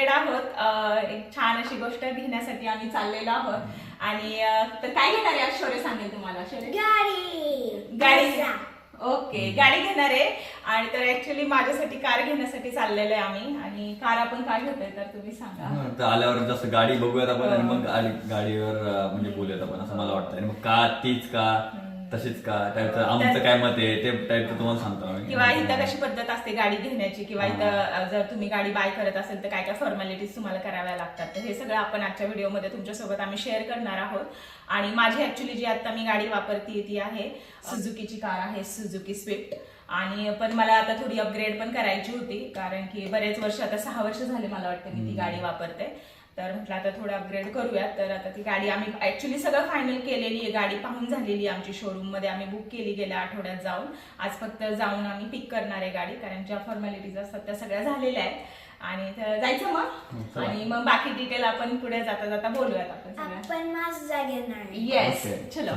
Excited आहोत. अं, एक छान अशी गोष्ट घेण्यासाठी आम्ही चाललेलो आहोत. आणि तर काय घेणार आहे? आज शौर्य सांगेल तुम्हाला. शौर्य गाडी. गाडी. ओके गाडी घेणार आहे. आणि तर ऍक्च्युली माझ्यासाठी कार घेण्यासाठी चाललेलो आहे आम्ही. आणि कार आपण काय घेतोय तर तुम्ही सांगा. हा, तर आल्यावर जसं गाडी बघूयात आपण आणि मग गाडी गाडीवर म्हणजे बोलूयात आपण असं मला वाटतं आणि मग का तीच का? तशीच का? टाईपचं आमचं काय मत आहे ते टाईपचं तुम्हाला सांगतो आम्ही. किंवा इथं कशी पद्धत असते गाडी घेण्याची किंवा इथं जर तुम्ही गाडी बाय करत असेल तर काय काय फॉर्मॅलिटीज तुम्हाला कराव्या लागतात? तर हे सगळं आपण आजच्या व्हिडिओमध्ये तुमच्यासोबत आम्ही शेअर करणार आहोत. आणि माझी ऍक्च्युली जी आता मी गाडी वापरते ती आहे सुझुकीची कार आहे सुझुकी स्विफ्ट आणि पण मला आता थोडी अपग्रेड पण करायची होती कारण की बरेच वर्ष आता सहा वर्ष झाले मला वाटतं मी ती गाडी वापरते. तर म्हटलं आता थोडं अपग्रेड करूयात तर आता ती गाडी आम्ही ऍक्च्युली सगळं फायनल केलेली आहे गाडी पाहून झालेली आहे आमची शोरूममध्ये आम्ही बुक केली गेल्या आठवड्यात जाऊन आज फक्त जाऊन आम्ही पिक करणार आहे गाडी कारण ज्या फॉर्मॅलिटीज असतात त्या सगळ्या झालेल्या आहेत आणि तर जायचं मग. आणि मग बाकी डिटेल आपण पुढे जाता जाता बोलूयात आपण सगळ्या आपण माझा घेणार आहे. येस. चलो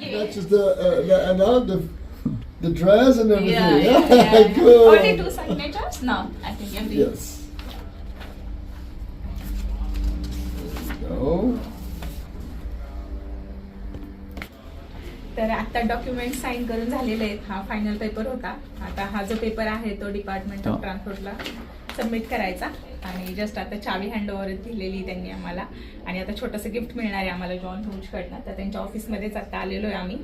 That's just the, uh, the, and now the, the dress and everything. Yeah, yeah, yeah. Good. Only two signatures? No, I think. Yes. Go. तर आता डॉक्युमेंट साईन करून झालेले आहेत. हा फायनल पेपर होता. आता हा जो पेपर आहे तो डिपार्टमेंट ऑफ हो. ट्रान्सपोर्टला सबमिट करायचा. आणि जस्ट आता चावी हँड ओव्हर दिलेली त्यांनी आम्हाला. आणि आता छोटंसं गिफ्ट मिळणार आहे आम्हाला जॉन कडनं तर त्यांच्या ऑफिसमध्येच आता आलेलो आहे आम्ही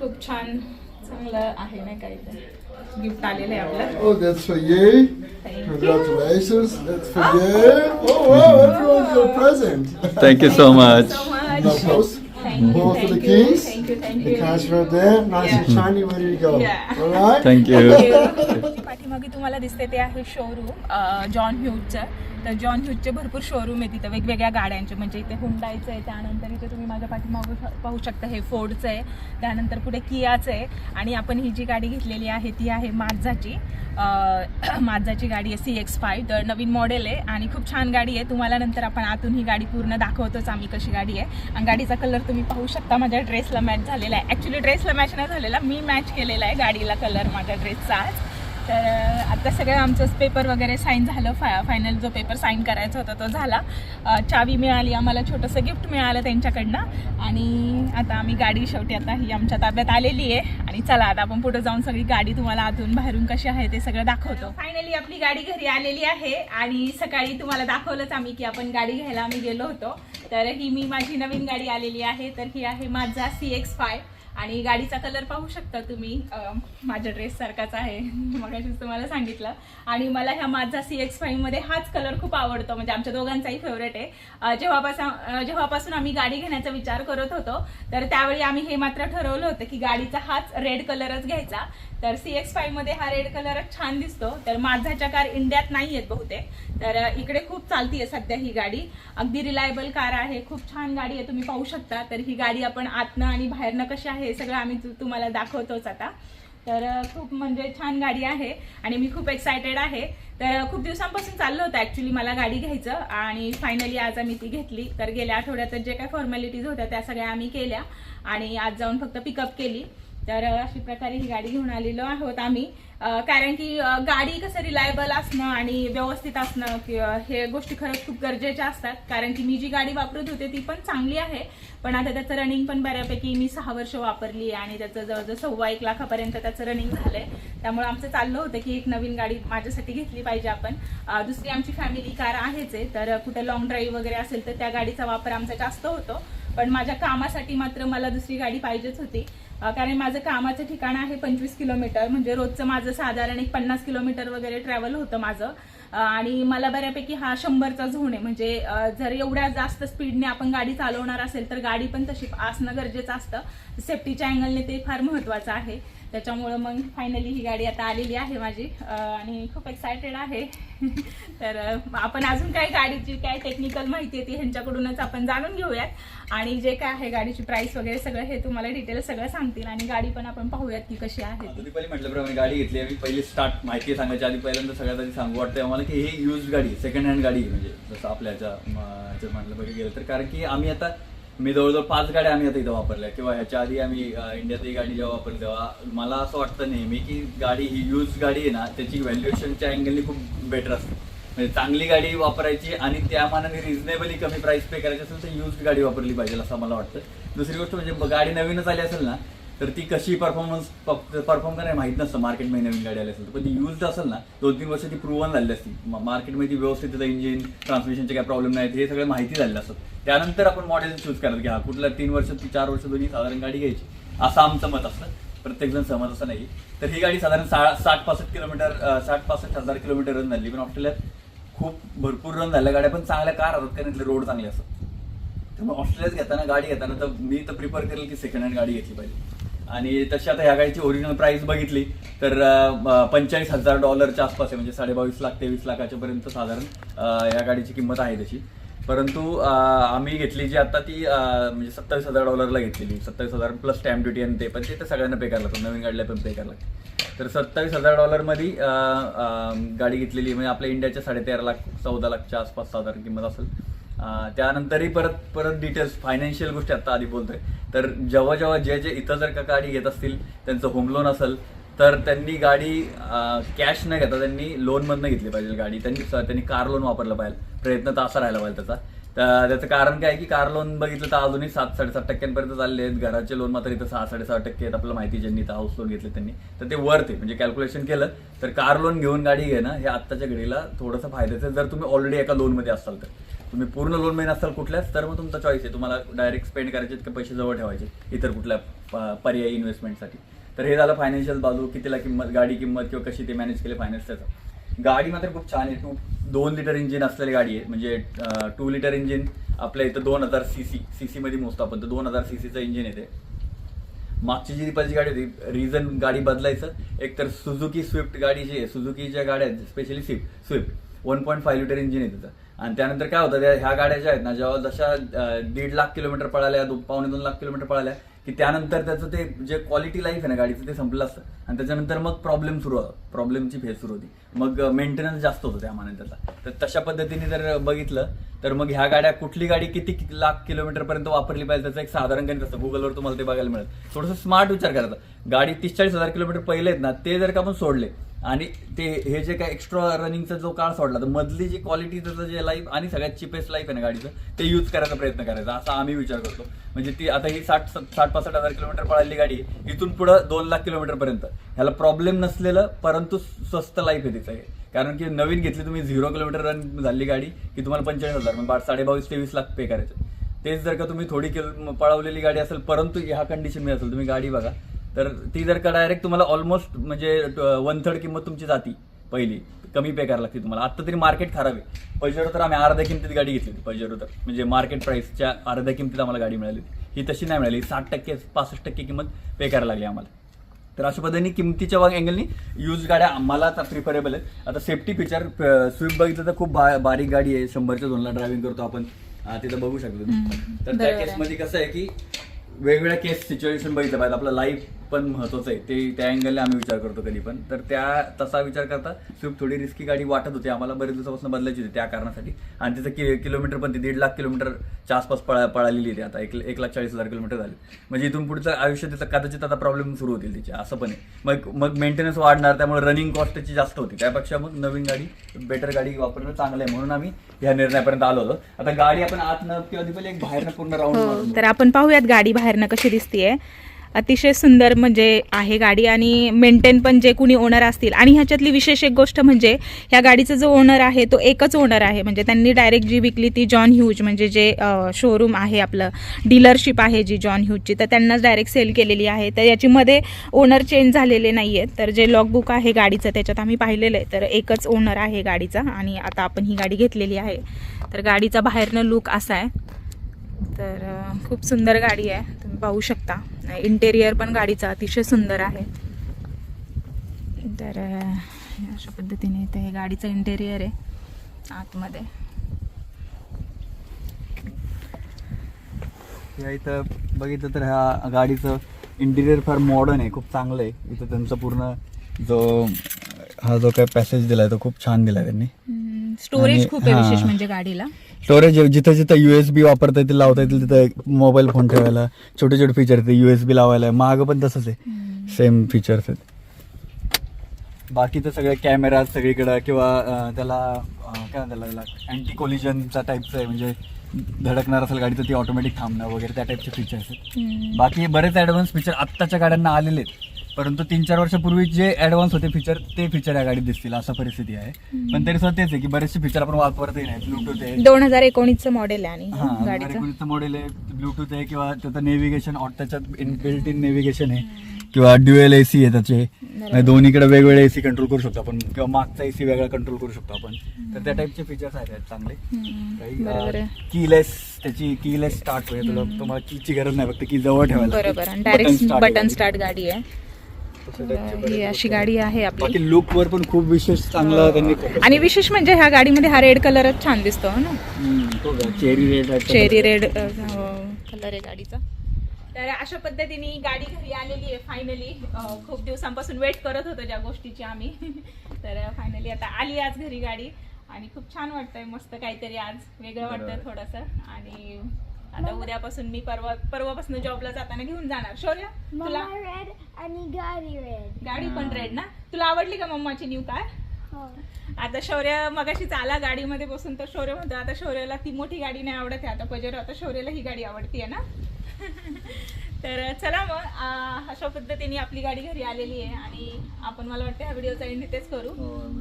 खूप छान चांगलं आहे नाही काही तर गिफ्ट आलेलं आहे आपलं Oh, that's for you. Thank you. Congratulations. That's for you. Oh, wow, everyone's got a present. Thank you so much so No much. post. Thank you, More for thank the you, keys. thank you, thank The you. cards right there, nice and Yeah. shiny, ready to go. Yeah. All right. Thank you पाठीमागे तुम्हाला दिसते ते आहे showroom John ह्यूजचं तर John ह्यूजचे भरपूर showroom आहे तिथं वेगवेगळ्या गाड्यांचे. म्हणजे इथे हुंडाईचं आहे त्यानंतर इथे तुम्ही माझ्या पाठीमागू श- पाहू शकता हे फोर्डचं आहे. त्यानंतर पुढे कियाचं आहे. आणि आपण ही जी गाडी घेतलेली आहे ती आहे माझाची माझाची गाडी आहे सी एक्स फाय तर नवीन मॉडेल आहे आणि खूप छान गाडी आहे. तुम्हाला नंतर आपण आतून ही गाडी पूर्ण दाखवतोच आम्ही कशी गाडी आहे. आणि गाडीचा कलर तुम्ही पाहू शकता माझ्या ड्रेसला मॅच झालेला आहे. ॲक्च्युली ड्रेसला मॅच नाही झालेला मी मॅच केलेला आहे गाडीला कलर माझ्या ड्रेसचा आज. तर आता सगळं आमचंच पेपर वगैरे साईन झालं. फा फायनल जो पेपर साईन करायचा होता तो झाला. चावी मिळाली आम्हाला छोटंसं गिफ्ट मिळालं त्यांच्याकडनं. आणि आता आम्ही गाडी शेवटी आता ही आमच्या ताब्यात आलेली आहे. आणि चला आता आपण पुढे जाऊन सगळी गाडी तुम्हाला आतून बाहेरून कशी आहे ते सगळं दाखवतो. फायनली आपली गाडी घरी आलेली आहे. आणि सकाळी तुम्हाला दाखवलंच आम्ही की आपण गाडी घ्यायला आम्ही गेलो होतो. तर ही मी माझी नवीन गाडी आलेली आहे. तर ही आहे माझा सी एक्स फाय आणि गाडीचा कलर पाहू शकता तुम्ही. माझ्या ड्रेस सारखाच आहे. मगाशीच तुम्हाला सांगितलं. आणि मला ह्या माझा सी एक्स फाईव्हमध्ये हाच कलर खूप आवडतो. म्हणजे आमच्या दोघांचाही फेवरेट आहे. जेव्हापासून जेव्हापासून आम्ही गाडी घेण्याचा विचार करत होतो तर त्यावेळी आम्ही हे मात्र ठरवलं होतं की गाडीचा हाच रेड कलरच घ्यायचा. तर सी एक्स फाईव्हमध्ये हा रेड कलरच छान दिसतो. तर माझाच्या कार इंडियात नाही आहेत बहुतेक. तर इकडे खूप चालतीये सध्या ही गाडी. अगदी रिलायबल कार आहे. खूप छान गाडी आहे. तुम्ही पाहू शकता. तर ही गाडी आपण आतनं आणि बाहेरनं कशी आहे हे सगळं आम्ही तु- तुम्हाला दाखवतोच आता. तर खूप म्हणजे छान गाडी आहे आणि मी खूप एक्सायटेड आहे. तर खूप दिवसांपासून चाललं होतं ॲक्च्युली मला गाडी घ्यायचं आणि फायनली आज आम्ही ती घेतली. तर गेल्या आठवड्यात जे काही फॉर्मॅलिटीज होत्या त्या सगळ्या आम्ही केल्या आणि आज जाऊन फक्त पिकअप केली. तर अशा प्रकारे ही गाडी घेऊन आलेलो आहोत आम्ही. कारण की गाडी कसं रिलायबल असणं आणि व्यवस्थित असणं हे गोष्टी खरंच खूप गरजेच्या असतात. कारण की मी जी गाडी वापरत होते ती पण चांगली आहे. पण आता त्याचं रनिंग पण बऱ्यापैकी मी सहा वर्ष वापरली आणि त्याचं जवळजवळ सव्वा एक लाखापर्यंत त्याचं रनिंग झालंय. त्यामुळे आमचं चाललं होतं की एक नवीन गाडी माझ्यासाठी घेतली पाहिजे आपण. दुसरी आमची फॅमिली कार आहेच आहे. तर कुठं लॉंग ड्राईव्ह वगैरे असेल तर त्या गाडीचा वापर आमचा जास्त होतो. पण माझ्या कामासाठी मात्र मला दुसरी गाडी पाहिजेच होती. कारण माझं कामाचं ठिकाण आहे पंचवीस किलोमीटर म्हणजे रोजचं माझं साधारण एक पन्नास किलोमीटर वगैरे ट्रॅव्हल होतं माझं. आणि मला बऱ्यापैकी हा शंभरचा झोन आहे. म्हणजे जर एवढ्या जास्त स्पीडने आपण गाडी चालवणार असेल तर गाडी पण तशी असणं गरजेचं असतं. सेफ्टीच्या अँगलने ते फार महत्वाचं आहे. त्याच्यामुळं मग फायनली ही गाडी आता आलेली आहे माझी. आणि खूप एक्सायटेड आहे. तर आपण अजून काय गाडीची काय टेक्निकल माहिती आहे ती ह्यांच्याकडूनच आपण जाणून घेऊयात. आणि जे काय आहे गाडीची प्राइस वगैरे सगळं हे तुम्हाला डिटेल सगळं सांगतील. आणि गाडी पण आपण पाहूयात की कशी आहे तुम्ही पहिले म्हटल्याप्रमाणे गाडी घेतली आम्ही. पहिली स्टार्ट माहिती सांगायची आधी पहिल्यांदा सगळ्यात आधी सांगू वाटतं आम्हाला की ही युज गाडी सेकंड हँड गाडी म्हणजे जसं आपल्या ह्याच्या म्हटलं बघितलं गेलं तर. कारण की आम्ही आता मी जवळजवळ पाच गाड्या आम्ही आता इथं वापरल्या. किंवा ह्याच्या आधी आम्ही इंडियातली इंडियात ही गाडी जेव्हा वापरली तेव्हा मला असं वाटतं नेहमी की गाडी ही यूज गाडी आहे ना त्याची व्हॅल्युएशनच्या अँगलनी खूप बेटर असते. म्हणजे चांगली गाडी वापरायची आणि त्या मानाने रिझनेबली कमी प्राइस पे करायची असेल तर यूज गाडी वापरली पाहिजे असं मला वाटतं. दुसरी गोष्ट म्हणजे गाडी नवीनच आली असेल ना तर ती कशी परफॉर्मन्स परफॉर्म करायला माहीत नसतं. मार्केटमध्ये नवीन गाडी आली असेल तर. पण ती यूज असेल ना दोन तीन वर्ष ती प्रूव्हन झाली असती. मार्केटमध्ये ती व्यवस्थित त्याचं इंजिन ट्रान्समिशनचे काय प्रॉब्लेम नाहीत हे सगळं माहिती झालेलं असतं. त्यानंतर आपण मॉडेल चूज करायचं की हा कुठला तीन वर्ष ती चार वर्ष दोन्ही साधारण गाडी घ्यायची. असं आमचं मत असतं. प्रत्येकजण सहमत असं नाही. तर ही गाडी साधारण सा- साठ पासष्ट किलोमीटर साठ पासष्ट हजार किलोमीटर रन झाली. पण ऑस्ट्रेलियात खूप भरपूर रन झाल्या गाड्या पण चांगल्या कार असतात कारण इथले रोड चांगले असतात. त्यामुळे ऑस्ट्रेलियात घेताना गाडी घेताना तर मी तर प्रिफर करेल की सेकंड हँड गाडी घेतली पाहिजे. आणि तशी आता ह्या गाडीची ओरिजिनल प्राइस बघितली तर पंचेचाळीस हजार डॉलरच्या आसपास आहे म्हणजे साडेबावीस लाख तेवीस लाखाच्या पर्यंत साधारण या गाडीची किंमत आहे तशी. परंतु आम्ही घेतली जी आता ती म्हणजे सत्तावीस हजार डॉलरला घेतलेली. सत्तावीस हजार प्लस स्टॅम्प ड्युटी आणि ते पण ते तर सगळ्यांना पे करायला लागतं. नवीन गाडीला पण पे करायला लागतं. तर सत्तावीस हजार डॉलरमध्ये गाडी घेतलेली म्हणजे आपल्या इंडियाच्या साडेतेरा लाख चौदा लाखच्या आसपास साधारण किंमत असेल. त्यानंतरही परत परत डिटेल्स फायनान्शियल गोष्टी आता आधी बोलतोय. तर जेव्हा जेव्हा जे जे इथं जर का गाडी घेत असतील त्यांचं होम लोन असेल तर त्यांनी गाडी कॅश न घेता त्यांनी लोनमधनं घेतली पाहिजे गाडी. त्यांनी त्यांनी कार लोन वापरलं पाहिजे. प्रयत्न तर असा राहिला पाहिजे त्याचा. तर त्याचं कारण काय आहे की कार लोन बघितलं तर अजूनही सात साडेसात टक्क्यांपर्यंत चालले आहेत. घराचे लोन मात्र इथं सहा साडेसहा टक्के आहेत. आपल्याला माहिती ज्यांनी तर हाऊस लोन घेतले त्यांनी. तर ते वर ते म्हणजे कॅल्क्युलेशन केलं तर कार लोन घेऊन गाडी घेणं हे आत्ताच्या घडीला थोडंसं फायद्याचं आहे. जर तुम्ही ऑलरेडी एका लोनमध्ये असाल तर. तुम्ही पूर्ण लोनमध्ये असाल कुठल्याच तर मग तुमचा चॉईस आहे. तुम्हाला डायरेक्ट स्पेंड करायचे का पैसे जवळ ठेवायचे इतर कुठल्या प- पर्यायी इन्व्हेस्टमेंटसाठी तर हे झालं फायनान्शियल बाजू कितीला किंमत गाडी किंमत किंवा कशी ते मॅनेज केले फायनान्स त्याचं. गाडी मात्र खूप छान आहे. टू दोन लिटर इंजिन असलेली गाडी आहे. म्हणजे टू लिटर इंजिन आपल्या इथं दोन हजार सी सी सी सीमध्ये मोजतो आपण. तर दोन हजार सी सीचं इंजिन येते मागची जी रिपलची गाडी होती रिझन गाडी बदलायचं. एक तर सुझुकी स्विफ्ट गाडी जी आहे सुझुकीच्या गाड्या आहेत specially Swift Swift one point five litre engine आहे त्याचं. आणि त्यानंतर काय होतं त्या ह्या गाड्या ज्या आहेत ना जेव्हा जशा दीड लाख किलोमीटर पळाल्या पावणे दोन लाख किलोमीटर पळाल्या की त्यानंतर त्याचं ते जे क्वालिटी लाईफ आहे ना गाडीचं ते संपलं असतं. आणि त्याच्यानंतर मग प्रॉब्लेम सुरू प्रॉब्लेमची फेज सुरू होती. मग मेंटेनन्स जास्त होतो त्या माने त्याचा तर तशा पद्धतीने जर बघितलं तर मग ह्या गाड्या कुठली गाडी किती लाख किलोमीटरपर्यंत वापरली पाहिजे त्याचं एक साधारण गणित असतं. गुगलवर तुम्हाला ते बघायला मिळेल. थोडंसं स्मार्ट विचार करायचा. गाडी तीस चाळीस हजार किलोमीटर पहिले आहेत ना ते जर का आपण सोडले आणि ते हे जे काय एक्स्ट्रा रनिंगचा जो काळ सोडला तर मधली जी क्वालिटी त्याचं जे लाईफ आणि सगळ्यात चिपेस्ट लाईफ आहे ना गाडीचं ते यूज करायचा प्रयत्न करायचा असा आम्ही विचार करतो. म्हणजे ती आता ही साठ साठ पासष्ट हजार किलोमीटर पळाली गाडी इथून पुढं दोन लाख किलोमीटर पर्यंत. ह्याला प्रॉब्लेम नसलेलं परंतु स्वस्त लाईफ आहे तिचं हे. कारण की नवीन घेतली तुम्ही झिरो किलोमीटर रन झाली गाडी की तुम्हाला पंचेचाळीस हजार म्हणजे साडे बावीस तेवीस लाख पे करायचे. तेच जर का तुम्ही थोडी किलो पळवलेली गाडी असेल परंतु ह्या कंडिशनमध्ये असेल तुम्ही गाडी बघा. तर ती जर का डायरेक्ट तुम्हाला ऑलमोस्ट म्हणजे वन थर्ड किंमत तुमची जाती पहिली. कमी पे करायला लागते तुम्हाला. आता तरी मार्केट खराब आहे. पजेरो तर आम्ही अर्ध्या किमतीत गाडी घेतली होती पजेरो तर. म्हणजे मार्केट प्राइसच्या अर्ध्या किमतीत आम्हाला गाडी मिळाली ही तशी नाही मिळाली. साठ टक्के पासष्ट टक्के किंमत पे करायला लागली आम्हाला. तर अशा पद्धतीने किमतीच्या वाग अँगलनी यूज गाड्या आम्हाला आता प्रिफरेबल आहेत. आता सेफ्टी फीचर स्विफ्ट बघितलं तर खूप बा- बारीक गाडी आहे. शंभरच्या दोनला ड्रायव्हिंग करतो आपण. तिथं बघू शकतो. तर त्या. केसमध्ये कसं आहे की वेगवेगळ्या केस सिच्युएशन बघितलं पाहिजे. आपलं लाईफ पण महत्वाचं आहे. ते त्या अँगलने आम्ही विचार करतो कधी पण. तर त्या तसा विचार करता स्विफ्ट थोडी रिस्की गाडी वाटत होती. आम्हाला बरेच दिवसापासून बदलायची होती त्या कारणासाठी. आणि तिचं कि किलोमीटर पण ती दीड लाख किलोमीटरच्या आसपास पळा पळालेली आहे ती आता एक एक लाख चाळीस हजार किलोमीटर झाली. म्हणजे इथून पुढचं आयुष्य तिचं कदाचित आता प्रॉब्लेम सुरू होतील तिचे. असं पण आहे. मग मग मेंटेनन्स वाढणार त्यामुळे रनिंग कॉस्ट त्याची जास्त होती. त्यापेक्षा मग नवीन गाडी बेटर गाडी वापरणं चांगलं आहे म्हणून आम्ही या निर्णयापर्यंत आलो होतो. आता गाडी आपण आतनं किंवा एक बाहेरनं पूर्ण राऊंड हो तर आपण पाहूयात गाडी बाहेरनं कशी दिसतीये. अतिशय सुंदर म्हणजे आहे गाडी आणि मेंटेन पण जे कुणी ओनर असतील. आणि ह्याच्यातली विशेष एक गोष्ट म्हणजे ह्या गाडीचा जो ओनर आहे तो एकच ओनर आहे. म्हणजे त्यांनी डायरेक्ट जी विकली ती जॉन ह्यूज म्हणजे जे शोरूम आहे आपलं डीलरशिप आहे जी जॉन ह्यूजची तर त्यांनाच डायरेक्ट सेल केलेली आहे. तर याची मध्ये ओनर चेंज झालेले नाही आहेत तर जे लॉगबुक आहे गाडीचं त्याच्यात आम्ही पाहिलेलं आहे. तर एकच ओनर आहे गाडीचा आणि आता आपण ही गाडी घेतलेली आहे. तर गाडीचा बाहेरनं लुक असा आहे. तर खूप सुंदर गाडी आहे. पाहू शकता. इंटेरियर पण गाडीचं अतिशय सुंदर आहे. तर अशा पद्धतीने इथे हे गाडीचं इंटेरियर आहे. आतमध्ये. या इथं बघितलं तर ह्या गाडीचं इंटिरियर फार मॉडर्न आहे खूप चांगलं आहे. इथं त्यांचा पूर्ण जो हा जो काय पॅसेज दिलाय तो खूप छान दिलाय त्यांनी. स्टोरेज खूप आहे. विशेष म्हणजे गाडीला. स्टोरेज जिथं जिथं युएसबी वापरता येतील लावता येतील तिथं मोबाईल फोन ठेवायला छोटे छोटे फीचर आहेत युएसबी लावायला माग पण तसंच आहे. सेम फीचर्स आहेत. बाकी तर सगळे कॅमेरा सगळीकडं किंवा त्याला काय म्हणतात त्याला अँटी कोलिजनचा टाईपचं आहे म्हणजे धडकणार असेल गाडी तर ती ऑटोमॅटिक थांबणं वगैरे त्या टाईपचे फीचर्स आहेत. बाकी बरेच ॲडव्हान्स फीचर आत्ताच्या गाड्यांना आलेले आहेत. परंतु तीन चार वर्षापूर्वी जे ॲडव्हान्स होते फीचर ते फीचर या गाडीत दिसतील असा परिस्थिती आहे. पण तरी सुद्धा तेच आहे की बरेचसे फीचर आपण वापरतही नाही. ब्लूटूथ आहे. दोन हजार एकोणीसचं मॉडेल आहे हा आणि गाडीचं. गाडीचं मॉडेल आहे. ब्लूटूथ आहे किंवा त्याचं नेव्हिगेशन त्याच्यात बिल्ट इन नेव्हिगेशन आहे. किंवा ड्युएल एसी आहे त्याचे. दोन्हीकडे वेगवेगळे एसी कंट्रोल करू शकतो आपण. किंवा मागचा एसी वेगळा कंट्रोल करू शकतो आपण. तर त्या टाईपचे फीचर्स आहेत चांगले. बरोबर काही आहे. कीलेस त्याची कीलेस स्टार्ट होईल. तुला तुम्हाला कीची गरज नाही फक्त की जवळ ठेवायला. बरोबर. Direct button. स्टार्ट गाडी आहे. ही अशी गाडी आहे. आपली. लुक वर पण खूप विशेष चांगलं त्यांनी आणि विशेष म्हणजे ह्या गाडीमध्ये हा रेड कलरच छान दिसतो हो ना? Cherry red cherry red colour आहे. गाडीचा. तर अशा पद्धतीने गाडी घरी आलेली आहे फायनली खूप दिवसांपासून वेट करत होतो ज्या गोष्टीची आम्ही. तर फायनली आता आली आज घरी गाडी. आणि खूप छान वाटतंय मस्त काहीतरी आज. वेगळं वाटतंय. थोडंसं. आणि आता उद्यापासून मी परवा परवापासून जॉबला जाताना घेऊन जाणार. शौर्य तुला red आणि गाडी red. गाडी पण रेड ना? तुला आवडली का मम्माची न्यू कार हो. आता शौर्य मगाशीच आला गाडीमध्ये बसून तर शौर्य म्हणतो आता शौर्याला ती मोठी गाडी नाही आवडत आहे. आता पजेरो आता शौर्याला ही गाडी आवडतीये ना? तर चला मग अशा पद्धतीने आपली गाडी घरी आलेली आहे आणि आपण मला वाटतं ह्या व्हिडिओचा एंड इथेच करू.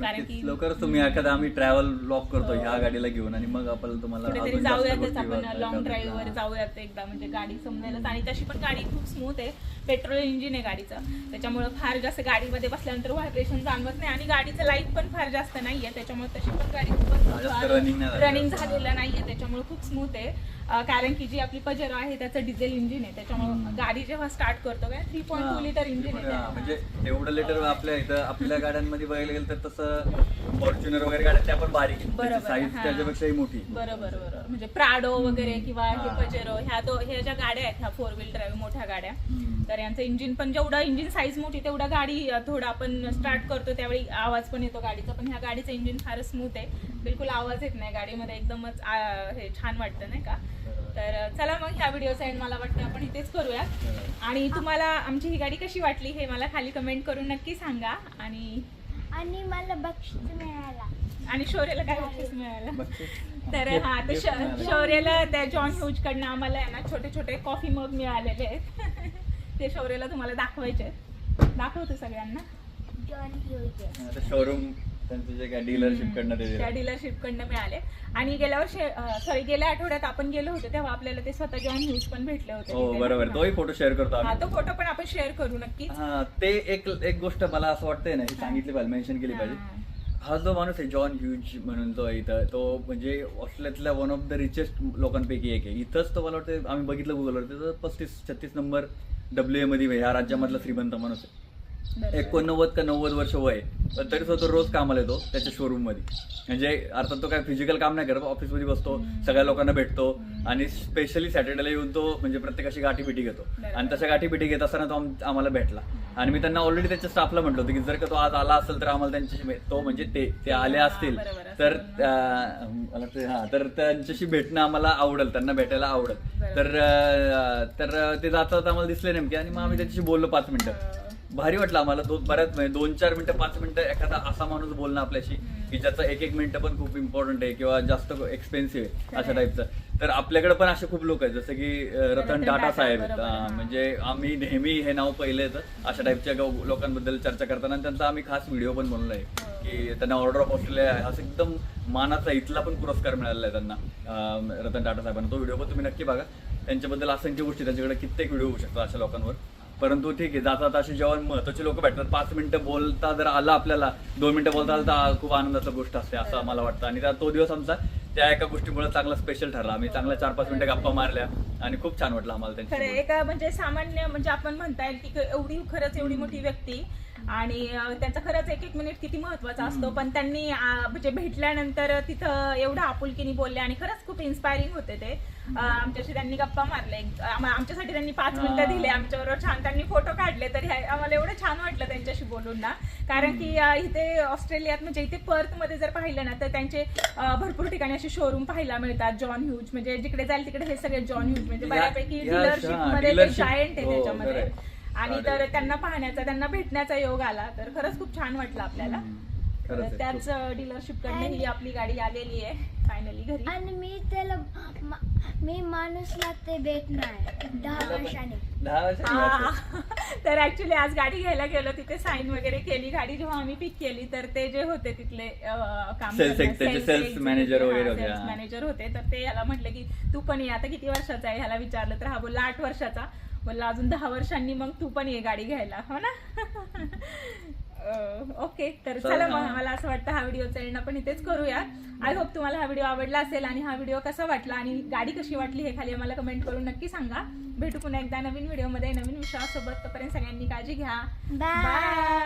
कारण की हो, लवकरच तुम्ही एखादा आम्ही ट्रॅव्हल लॉक करतो ह्या गाडीला घेऊन आणि मग आपण तुम्हाला कुठेतरी अजून जास्त जाऊयातच गोष्टी आपण लॉंग. ड्राईव्ह वर जाऊयात एकदा म्हणजे गाडी समजायलाच. आणि तशी पण गाडी खूप स्मूथ आहे. पेट्रोल इंजिन आहे गाडीचं. त्याच्यामुळे फार जास्त गाडीमध्ये बसल्यानंतर व्हायब्रेशन जाणवत नाही आणि गाडीचं लाईफ पण फार जास्त नाहीये. त्याच्यामुळे तशी पण गाडी जास्त running नाही झालं. रनिंग झालेलं नाहीये. त्याच्यामुळे खूप स्मूथ आहे. कारण की जी आपली पजेरो आहे त्याचं डिझेल इंजिन आहे त्याच्यामुळे गाडी जेव्हा स्टार्ट करतो काय three point two litre engine आहे हा. म्हणजे एवढं लिटर आपल्या इथं आपल्या गाड्यांमध्ये बघायला गेलं तर तसं फॉर्च्युनर वगैरे गाड्या त्या पण बारीक बरोबर, साईज. त्याच्यापेक्षाही मोठी बरोबर बरोबर म्हणजे प्राडो वगैरे किंवा हे. पजेरो ह्या दो ह्या ज्या गाड्या आहेत ह्या फोर व्हील ड्राईव्ह मोठ्या गाड्या. तर यांचं इंजिन पण जेवढं इंजिन साईज मोठी तेवढा गाडी थोडं आपण स्टार्ट करतो त्यावेळी आवाज पण येतो गाडीचा. पण ह्या गाडीचं इंजिन फारच स्मूथ आहे. बिलकुल आवाज येत नाही गाडीमध्ये एकदमच हे छान वाटतं नाही का? तर चला मग ह्या व्हिडिओचा एंड मला वाटतं आपण इथेच करूया. आणि तुम्हाला आमची ही गाडी कशी वाटली हे मला खाली कमेंट करून नक्की सांगा. आणि आणि मला बक्षीस मिळाला. आणि शौर्याला काय बक्षीस मिळालं. तर हा तर. शौर्याला त्या जॉन ह्यूज कडनं आम्हाला आहे ना छोटे छोटे कॉफी मग मिळालेले आहेत. ते शौर्याला तुम्हाला दाखवायचे. दाखवते सगळ्यांना जॉन ह्यूज आता शोरूम त्यांचं जे काय डीलरशिप कडनं ते त्या दिलं. डीलरशिप कडनं मिळाले आणि गेल्या वर्षी सॉरी गेल्या आठवड्यात आपण गेलो होतो तेव्हा आपल्याला ते स्वतः जॉन ह्यूज पण भेटले होते हो तिथे. बरोबर. तोही फोटो शेअर करतो हा आम्ही तो फोटो पण आपण शेअर करू नक्कीच हा ते एक एक गोष्ट मला असं वाटतंय ना ही सांगितली पाहिजे मेन्शन केली पाहिजे हा. हा जो माणूस आहे जॉन ह्यूज म्हणून तो आहे इथं तो म्हणजे ऑस्ट्रेलियातल्या वन ऑफ द रिचेस्ट लोकांपैकी एक आहे इथंच तो मला वाटतं आम्ही बघितलं गुगलवर त्याचं पस्तीस छत्तीस नंबर डब्ल्यू ए मध्ये ह्या राज्यामधला श्रीमंत माणूस आहे. एकोणनव्वद का नव्वद वर्ष वय. पण तरी सुद्धा तो रोज कामाला येतो त्याच्या शोरूममध्ये म्हणजे अर्थात तो काय फिजिकल काम नाही करत ऑफिसमध्ये बसतो सगळ्या लोकांना भेटतो आणि स्पेशली सॅटर्डेला येऊन तो म्हणजे प्रत्येकाशी गाठी पिटी घेतो. आणि तशा गाठी पिटी घेत असताना तो आम- आम्हाला भेटला. आणि मी त्यांना ऑलरेडी त्याच्या स्टाफला म्हटलं होतं की जर का तो आज आला असेल तर आम्हाला त्यांच्याशी तो म्हणजे ते ते आले असतील. तर हा तर त्यांच्याशी भेटणं आम्हाला आवडेल त्यांना भेटायला आवडेल. तर ते जाता जाता आम्हाला दिसले नेमके आणि मग आम्ही त्याच्याशी बोललो पाच मिनिटं. भारी वाटलं आम्हाला. दोन बऱ्याच म्हणजे दोन चार मिनिटं पाच मिनिटं एखादा असा माणूस बोलणं आपल्याशी की ज्याचं एक एक मिनिटं पण खूप इम्पॉर्टंट आहे किंवा जास्त एक्सपेन्सिव्ह आहे अशा टाईपचं तर आपल्याकडे पण असे खूप लोक आहेत जसं की रतन टाटा साहेब आहेत. हा. म्हणजे आम्ही नेहमी हे नाव पहिले येतं अशा टाईपच्या लोकांबद्दल चर्चा करताना. त्यांचा आम्ही खास व्हिडिओ पण बनवला आहे की त्यांना ऑर्डर ऑफ ऑस्ट्रेलिया असं एकदम मानाचा इथला पण पुरस्कार मिळालेला आहे त्यांना रतन टाटा साहेबांना. तो व्हिडिओ पण तुम्ही नक्की बघा. त्यांच्याबद्दल असंख्य गोष्टी त्यांच्याकडे कित्येक व्हिडिओ होऊ शकतात अशा लोकांवर. परंतु ठीक आहे जाता जाता अशी जेव्हा महत्त्वाचे लोक भेटतात. पाच मिनिटं बोलता जर आलं आपल्याला दोन मिनिटं बोलता आलं तर खूप आनंदाची गोष्ट असते असं मला वाटतं. आणि त्या- तो दिवस आमचा त्या एका गोष्टीमुळे चांगला स्पेशल ठरला. आम्ही चांगल्या चार पाच मिनिटं गप्पा मारल्या आणि खूप छान वाटलं आम्हाला खरं त्यांची एक म्हणजे सामान्य म्हणजे आपण म्हणता येईल की एवढी खरंच एवढी मोठी व्यक्ती आणि त्यांचा खरंच एक एक मिनिट किती महत्त्वाचा असतो. पण त्यांनी म्हणजे भेटल्यानंतर तिथं एवढं आपुलकीने बोलले आणि खरंच खूप इन्स्पायरिंग होते ते. आमच्याशी त्यांनी गप्पा मारले आम- आमच्यासाठी त्यांनी पाच मिनिटं. दिले. आमच्याबरोबर छान त्यांनी फोटो काढले तर आम्हाला एवढं छान वाटलं त्यांच्याशी बोलून ना. कारण की इथे ऑस्ट्रेलियात म्हणजे इथे पर्थमध्ये जर पाहिलं ना तर त्यांचे भरपूर ठिकाणी असे शोरूम पाहायला मिळतात. जॉन ह्यूज म्हणजे जिकडे जाईल तिकडे हे सगळे जॉन ह्यूज म्हणजे बऱ्यापैकी डीलरशिपमध्ये. जायंट आहे हो, त्याच्यामध्ये. आणि. तर त्यांना पाहण्याचा त्यांना भेटण्याचा योग आला. तर खरंच खूप छान वाटलं आपल्याला. तर त्याच डीलरशिप कडनं ही आपली गाडी आलेली आहे फायनली घरी. आणि मी त्याला मा- माणूसला ते भेटणार दहा वर्षाने. दहा वर्षांनी हा. वाटतं. तर ऍक्च्युली आज गाडी घ्यायला गेलो तिथे साईन वगैरे केली. गाडी जेव्हा आम्ही पिक केली तर ते जे होते तिथले काम हा. मॅनेजर होते. तर ते ह्याला म्हटलं की तू पण ये. आता किती वर्षाचा आहे? ह्याला विचारलं तर हा बोलला आठ वर्षाचा. बोलला अजून दहा वर्षांनी मग तू पण ये गाडी घ्यायला हो ना? ओके तर चला, मग. मला असं वाटतं हा व्हिडिओचा एंड आपण इथेच करूया. आय होप तुम्हाला हा व्हिडिओ आवडला असेल आणि हा व्हिडिओ कसा वाटला आणि गाडी कशी वाटली हे खाली मला कमेंट करून नक्की सांगा. भेटू पुन्हा एकदा नवीन व्हिडिओमध्ये नवीन विषयासोबत तोपर्यंत सगळ्यांनी काळजी घ्या. बाय